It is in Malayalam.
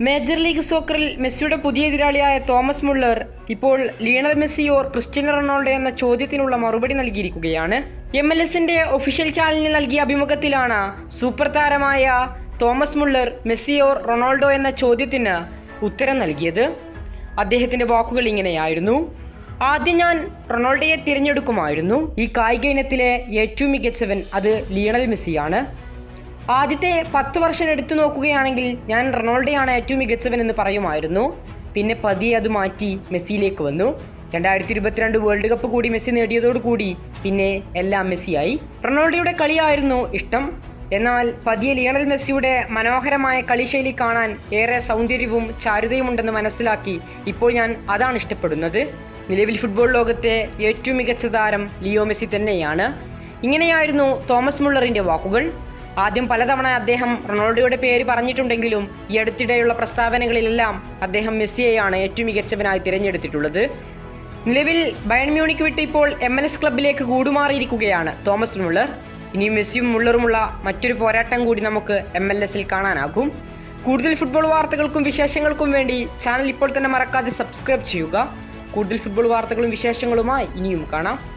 മേജർ ലീഗ് സോക്കറിൽ മെസ്സിയുടെ പുതിയ എതിരാളിയായ തോമസ് മുള്ളർ ഇപ്പോൾ ലിയണൽ മെസ്സിയോർ ഓർ ക്രിസ്ത്യനോ റൊണാൾഡോ എന്ന ചോദ്യത്തിനുള്ള മറുപടി നൽകിയിരിക്കുകയാണ്. എം എൽ എസിന്റെ ഒഫീഷ്യൽ ചാനലിന് നൽകിയ അഭിമുഖത്തിലാണ് സൂപ്പർ താരമായ തോമസ് മുള്ളർ മെസ്സിയോർ റൊണാൾഡോ എന്ന ചോദ്യത്തിന് ഉത്തരം നൽകിയത്. അദ്ദേഹത്തിന്റെ വാക്കുകൾ ഇങ്ങനെയായിരുന്നു. ആദ്യം ഞാൻ റൊണാൾഡോയെ തിരഞ്ഞെടുക്കുമായിരുന്നു. ഈ കായിക ഇനത്തിലെ ഏറ്റവും മികച്ചവൻ അത് ലിയണൽ മെസ്സിയാണ്. ആദ്യത്തെ പത്ത് വർഷം എടുത്തു നോക്കുകയാണെങ്കിൽ ഞാൻ റൊണാൾഡോയാണ് ഏറ്റവും മികച്ചവൻ എന്ന് പറയുമായിരുന്നു. പിന്നെ പതിയെ അത് മാറ്റി മെസ്സിയിലേക്ക് വന്നു. രണ്ടായിരത്തി ഇരുപത്തിരണ്ട് വേൾഡ് കപ്പ് കൂടി മെസ്സി നേടിയതോടുകൂടി പിന്നെ എല്ലാം മെസ്സിയായി. റൊണാൾഡോയുടെ കളിയായിരുന്നു ഇഷ്ടം. എന്നാൽ പതിയെ ലിയണൽ മെസ്സിയുടെ മനോഹരമായ കളിശൈലി കാണാൻ ഏറെ സൗന്ദര്യവും ചാരുതയും ഉണ്ടെന്ന് മനസ്സിലാക്കി ഇപ്പോൾ ഞാൻ അതാണ് ഇഷ്ടപ്പെടുന്നത്. നിലവിൽ ഫുട്ബോൾ ലോകത്തെ ഏറ്റവും മികച്ച താരം ലിയോ മെസ്സി തന്നെയാണ്. ഇങ്ങനെയായിരുന്നു തോമസ് മുള്ളറിന്റെ വാക്കുകൾ. ആദ്യം പലതവണ അദ്ദേഹം റൊണാൾഡോയുടെ പേര് പറഞ്ഞിട്ടുണ്ടെങ്കിലും ഈ അടുത്തിടെയുള്ള പ്രസ്താവനകളിലെല്ലാം അദ്ദേഹം മെസ്സിയെയാണ് ഏറ്റവും മികച്ചവനായി തിരഞ്ഞെടുത്തിട്ടുള്ളത്. നിലവിൽ ബയൺ മ്യൂണിക്ക് വിട്ട് ഇപ്പോൾ എം എൽ എസ് ക്ലബിലേക്ക് കൂടുമാറിയിരിക്കുകയാണ് തോമസ് മുള്ളർ. ഇനി മെസ്സിയും മുള്ളറുമുള്ള മറ്റൊരു പോരാട്ടം കൂടി നമുക്ക് എം എൽ എസിൽ കാണാനാകും. കൂടുതൽ ഫുട്ബോൾ വാർത്തകൾക്കും വിശേഷങ്ങൾക്കും വേണ്ടി ചാനൽ ഇപ്പോൾ തന്നെ മറക്കാതെ സബ്സ്ക്രൈബ് ചെയ്യുക. കൂടുതൽ ഫുട്ബോൾ വാർത്തകളും വിശേഷങ്ങളുമായി ഇനിയും കാണാം.